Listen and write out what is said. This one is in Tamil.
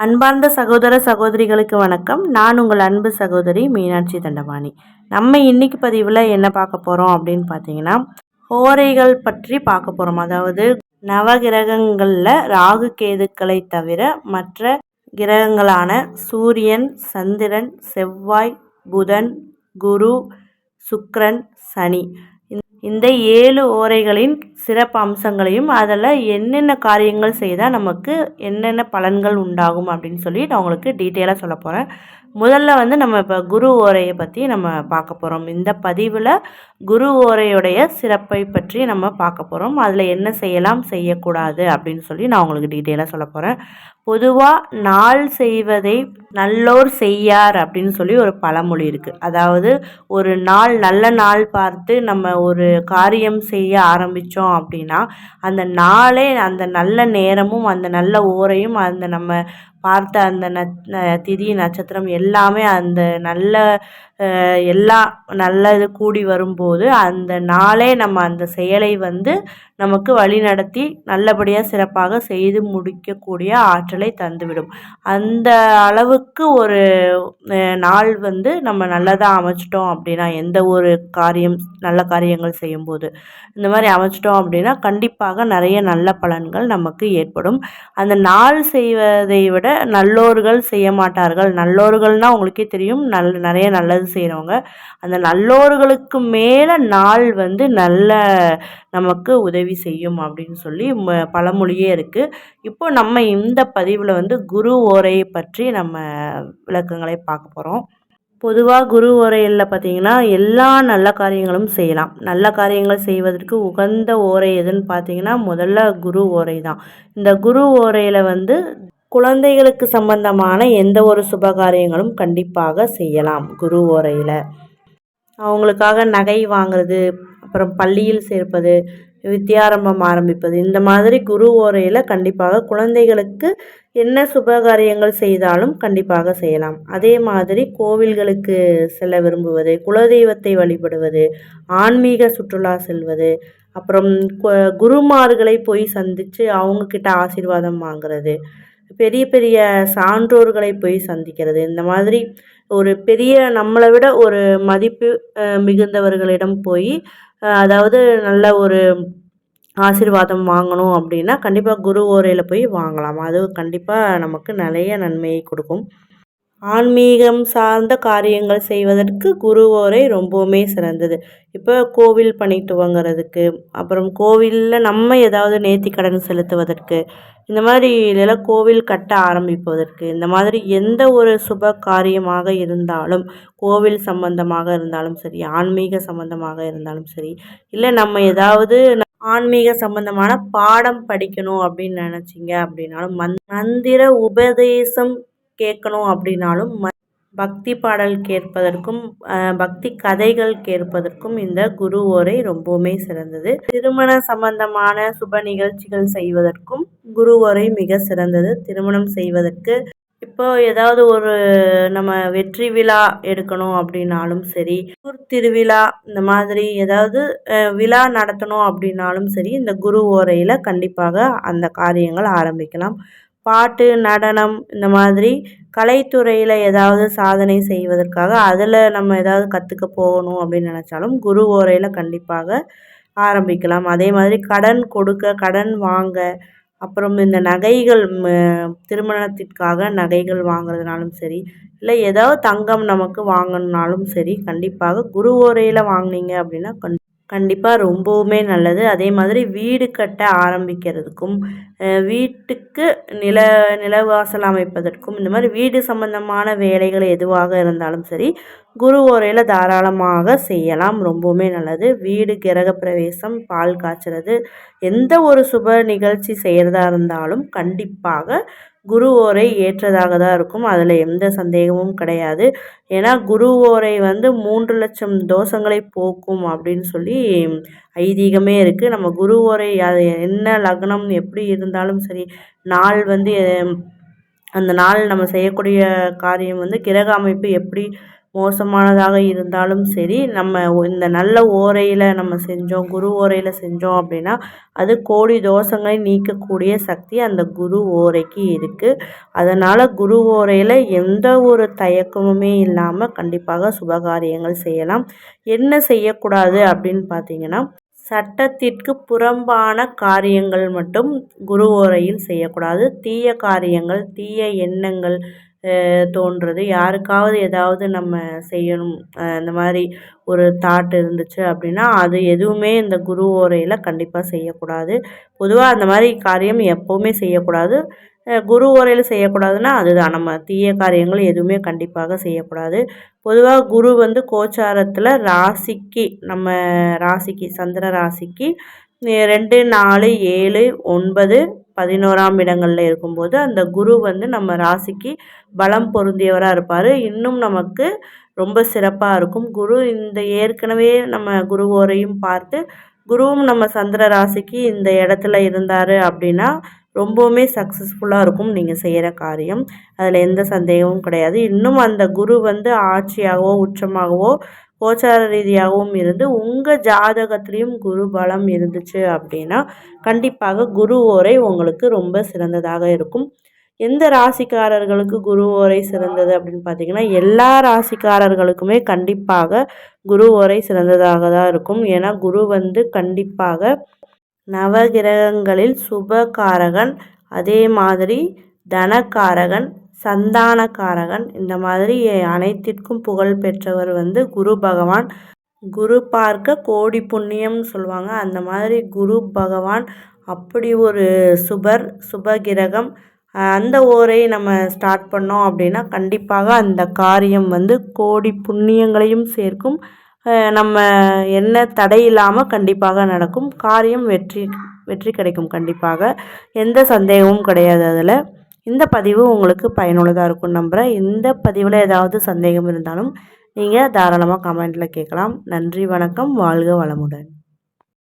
அன்பார்ந்த சகோதர சகோதரிகளுக்கு வணக்கம். நான் உங்கள் அன்பு சகோதரி மீனாட்சி தண்டபாணி. நம்ம இன்னைக்கு பதிவில் என்ன பார்க்க போகிறோம் அப்படின்னு பார்த்தீங்கன்னா ஹோரைகள் பற்றி பார்க்க போகிறோம் அதாவது நவகிரகங்களில் ராகு கேதுக்களை தவிர மற்ற கிரகங்களான சூரியன் சந்திரன் செவ்வாய் புதன் குரு சுக்ரன் சனி. இந்த ஏழு ஓரைகளின் சிறப்பு அம்சங்களையும் அதில் என்னென்ன காரியங்கள் செய்தால் நமக்கு என்னென்ன பலன்கள் உண்டாகும் அப்படின்னு சொல்லி நான் உங்களுக்கு டீட்டெயிலாக சொல்ல போகிறேன் முதல்ல வந்து நம்ம இப்போ குரு ஓரையை பற்றி நம்ம பார்க்க போகிறோம் இந்த பதிவில் குரு ஓரையுடைய சிறப்பை பற்றி நம்ம பார்க்க போகிறோம் அதில் என்ன செய்யலாம் செய்யக்கூடாது அப்படின்னு சொல்லி நான் உங்களுக்கு டீட்டெயிலாக சொல்ல போகிறேன் பொதுவாக நாள் செய்வதை நல்லோர் செய்யார் அப்படின்னு சொல்லி ஒரு பழமொழி இருக்குது அதாவது ஒரு நாள் நல்ல நாள் பார்த்து நம்ம ஒரு காரியம் செய்ய ஆரம்பித்தோம் அப்படின்னா அந்த நாளே அந்த நல்ல நேரமும் அந்த நல்ல ஓரையும் அந்த நம்ம பார்த்த அந்த ந திதி நட்சத்திரம் எல்லாமே அந்த நல்ல எல்லாம் நல்லது கூடி வரும்போது அந்த நாளே நம்ம அந்த செயலை வந்து நமக்கு வழிநடத்தி நல்லபடியாக சிறப்பாக செய்து முடிக்கக்கூடிய ஆற்றலை தந்துவிடும். அந்த அளவுக்கு ஒரு நாள் வந்து நம்ம நல்லதாக அமைச்சிட்டோம் அப்படின்னா எந்த ஒரு காரியம் நல்ல காரியங்கள் செய்யும்போது இந்த மாதிரி அமைச்சிட்டோம் அப்படின்னா கண்டிப்பாக நிறைய நல்ல பலன்கள் நமக்கு ஏற்படும். அந்த நாள் செய்வதை விட நல்லோர்கள் செய்ய மாட்டார்கள். நல்லோர்கள்னால் உங்களுக்கே தெரியும். நல் நிறைய நல்லது செய்கிறவங்க அந்த நல்லோர்களுக்கு மேலே நாள் வந்து நல்ல நமக்கு உதவி செய்யும் அப்படின்னு சொல்லி பழமொழியே இருக்குது இப்போ நம்ம இந்த பதிவில் வந்து குரு ஓரையை பற்றி நம்ம விளக்கங்களை பார்க்க போகிறோம் பொதுவாக குரு ஓரையில் பார்த்தீங்கன்னா எல்லா நல்ல காரியங்களும் செய்யலாம். நல்ல காரியங்கள் செய்வதற்கு உகந்த ஓரை எதுன்னு பார்த்தீங்கன்னா முதல்ல குரு ஓரை தான். இந்த குரு ஓரையில் வந்து குழந்தைகளுக்கு சம்பந்தமான எந்த ஒரு சுபகாரியங்களும் கண்டிப்பாக செய்யலாம் குரு ஓரையில். அவங்களுக்காக நகை வாங்குறது அப்புறம் பள்ளியில் சேர்ப்பது வித்தியாரம்பம் ஆரம்பிப்பது இந்த மாதிரி குரு ஓரையில் கண்டிப்பாக குழந்தைகளுக்கு என்ன சுபகாரியங்கள் செய்தாலும் கண்டிப்பாக செய்யலாம். அதே மாதிரி கோவில்களுக்கு செல்ல விரும்புவது குலதெய்வத்தை வழிபடுவது ஆன்மீக சுற்றுலா செல்வது அப்புறம் குருமார்களை போய் சந்தித்து அவங்கக்கிட்ட ஆசீர்வாதம் வாங்குறது பெரிய பெரிய சான்றோர்களை போய் சந்திக்கிறது. இந்த மாதிரி ஒரு பெரிய நம்மளை விட ஒரு மதிப்பு மிகுந்தவர்களிடம் போய் அதாவது நல்ல ஒரு ஆசீர்வாதம் வாங்கணும் அப்படின்னா கண்டிப்பாக குரு ஓரையில் போய் வாங்கலாம். அது கண்டிப்பாக நமக்கு நிறைய நன்மையை கொடுக்கும். ஆன்மீகம் சார்ந்த காரியங்கள் செய்வதற்கு குருவோரை ரொம்பவுமே சிறந்தது. இப்போ கோவில் பணி துவங்கிறதுக்கு அப்புறம் கோவிலில் நம்ம ஏதாவது நேர்த்தி கடன் செலுத்துவதற்கு இந்த மாதிரி இதெல்லாம் கோவில் கட்ட ஆரம்பிப்பதற்கு இந்த மாதிரி எந்த ஒரு சுப காரியமாக இருந்தாலும் கோவில் சம்பந்தமாக இருந்தாலும் சரி ஆன்மீக சம்பந்தமாக இருந்தாலும் சரி இல்லை நம்ம ஏதாவது ஆன்மீக சம்பந்தமான பாடம் படிக்கணும் அப்படின்னு நினச்சிங்க அப்படின்னாலும் மந் மந்திர உபதேசம் கேட்கணும் அப்படின்னாலும் பக்தி பாடல் கேட்பதற்கும் பக்தி கதைகள் கேட்பதற்கும் இந்த குரு ஓரை ரொம்பவுமே சிறந்தது. திருமண சம்பந்தமான சுப நிகழ்ச்சிகள் செய்வதற்கும் குரு ஓரை மிக சிறந்தது. திருமணம் செய்வதற்கு இப்போ ஏதாவது ஒரு நம்ம வெற்றி விழா எடுக்கணும் அப்படின்னாலும் சரி ஊர் திருவிழா இந்த மாதிரி ஏதாவது விழா நடத்தணும் அப்படின்னாலும் சரி இந்த குரு ஓரையில் கண்டிப்பாக அந்த காரியங்கள் ஆரம்பிக்கலாம். பாட்டு நடனம் இந்த மாதிரி கலைத்துறையில் ஏதாவது சாதனை செய்வதற்காக அதில் நம்ம ஏதாவது கற்றுக்க போகணும் அப்படின்னு நினச்சாலும் குரு ஓரையில் கண்டிப்பாக ஆரம்பிக்கலாம். அதே மாதிரி கடன் கொடுக்க கடன் வாங்க அப்புறம் இந்த நகைகள் திருமணத்திற்காக நகைகள் வாங்குறதுனாலும் சரி இல்லை ஏதாவது தங்கம் நமக்கு வாங்கணுனாலும் சரி கண்டிப்பாக குரு ஓரையில் வாங்கினீங்க அப்படின்னா கண் கண்டிப்பாக ரொம்பவுமே நல்லது. அதே மாதிரி வீடு கட்ட ஆரம்பிக்கிறதுக்கும் வீட்டுக்கு நில நிலவாசல் அமைப்பதற்கும் இந்த மாதிரி வீடு சம்பந்தமான வேலைகள் எதுவாக இருந்தாலும் சரி குரு ஓரையில் தாராளமாக செய்யலாம். ரொம்பவுமே நல்லது. வீடு கிரக பிரவேசம் பால் காய்ச்சறது எந்த ஒரு சுப நிகழ்ச்சி செய்கிறதா இருந்தாலும் கண்டிப்பாக குரு ஓரை ஏற்றதாக தான் இருக்கும். அதில் எந்த சந்தேகமும் கிடையாது. ஏன்னா குரு ஓரை வந்து மூன்று லட்சம் தோஷங்களை போக்கும் அப்படின்னு சொல்லி ஐதீகமே இருக்குது நம்ம குரு ஓரை அது என்ன லக்னம் எப்படி இருந்தாலும் சரி நாள் வந்து அந்த நாள் நம்ம செய்யக்கூடிய காரியம் வந்து கிரக அமைப்பு எப்படி மோசமானதாக இருந்தாலும் சரி நம்ம இந்த நல்ல ஓரையில் நம்ம செஞ்சோம் குரு ஓரையில் செஞ்சோம் அப்படின்னா அது கோடி தோஷங்களை நீக்கக்கூடிய சக்தி அந்த குரு ஓரைக்கு இருக்குது அதனால் குரு ஓரையில் எந்த ஒரு தயக்கமுமே இல்லாமல் கண்டிப்பாக சுபகாரியங்கள் செய்யலாம். என்ன செய்யக்கூடாது அப்படின்னு பார்த்தீங்கன்னா சட்டத்திற்கு புறம்பான காரியங்கள் மட்டும் குரு ஓரையில் செய்யக்கூடாது. தீய காரியங்கள் தீய எண்ணங்கள் தோன்றுறது யாருக்காவது ஏதாவது நம்ம செய்யணும். இந்த மாதிரி ஒரு தாட் இருந்துச்சு அப்படின்னா அது எதுவுமே இந்த குரு ஓரையில் கண்டிப்பாக செய்யக்கூடாது. பொதுவாக அந்த மாதிரி காரியம் எப்போவுமே செய்யக்கூடாது. குரு ஓரையில் செய்யக்கூடாதுன்னா அதுதான். நம்ம தீய காரியங்கள் எதுவுமே கண்டிப்பாக செய்யக்கூடாது. பொதுவாக குரு வந்து கோச்சாரத்தில் ராசிக்கு நம்ம ராசிக்கு சந்திர ராசிக்கு ரெண்டு நாலு ஏழு ஒன்பது பதினோராம் இடங்களில் இருக்கும்போது அந்த குரு வந்து நம்ம ராசிக்கு பலம் பொருந்தியவராக இருப்பார். இன்னும் நமக்கு ரொம்ப சிறப்பாக இருக்கும். குரு இந்த ஏற்கனவே நம்ம குருவோரையும் பார்த்து குருவும் நம்ம சந்திர ராசிக்கு இந்த இடத்துல இருந்தார் அப்படின்னா ரொம்பவுமே சக்ஸஸ்ஃபுல்லாக இருக்கும் நீங்கள் செய்கிற காரியம். அதில் எந்த சந்தேகமும் கிடையாது. இன்னும் அந்த குரு வந்து ஆட்சியாகவோ உச்சமாகவோ கோச்சார ரீதியாகவும் இருந்து உங்கள் ஜாதகத்துலேயும் குரு பலம் இருந்துச்சு அப்படின்னா கண்டிப்பாக குரு ஓரை உங்களுக்கு ரொம்ப சிறந்ததாக இருக்கும். எந்த ராசிக்காரர்களுக்கு குரு ஓரை சிறந்தது அப்படின்னு பார்த்தீங்கன்னா எல்லா ராசிக்காரர்களுக்குமே கண்டிப்பாக குரு ஓரை சிறந்ததாக தான் இருக்கும். ஏன்னா குரு வந்து கண்டிப்பாக நவகிரகங்களில் சுபகாரகன் அதே மாதிரி தனக்காரகன் சந்தானக்காரகன். இந்த மாதிரி அனைத்திற்கும் புகழ் பெற்றவர் வந்து குரு பகவான். குரு பார்க்க கோடி புண்ணியம்னு சொல்லுவாங்க. அந்த மாதிரி குரு பகவான் அப்படி ஒரு சுபர் சுபகிரகம். அந்த ஓரை நம்ம ஸ்டார்ட் பண்ணோம் அப்படின்னா கண்டிப்பாக அந்த காரியம் வந்து கோடி புண்ணியங்களையும் சேர்க்கும். நம்ம என்ன தடை இல்லாமல் கண்டிப்பாக நடக்கும். காரியம் வெற்றி வெற்றி கிடைக்கும் கண்டிப்பாக. எந்த சந்தேகமும் கிடையாது அதில். இந்த பதிவு உங்களுக்கு பயனுள்ளதாக இருக்கும் நம்புகிறேன் இந்த பதிவில் ஏதாவது சந்தேகம் இருந்தாலும் நீங்கள் தாராளமாக கமெண்ட்டில் கேட்கலாம். நன்றி வணக்கம். வாழ்க வளமுடன்.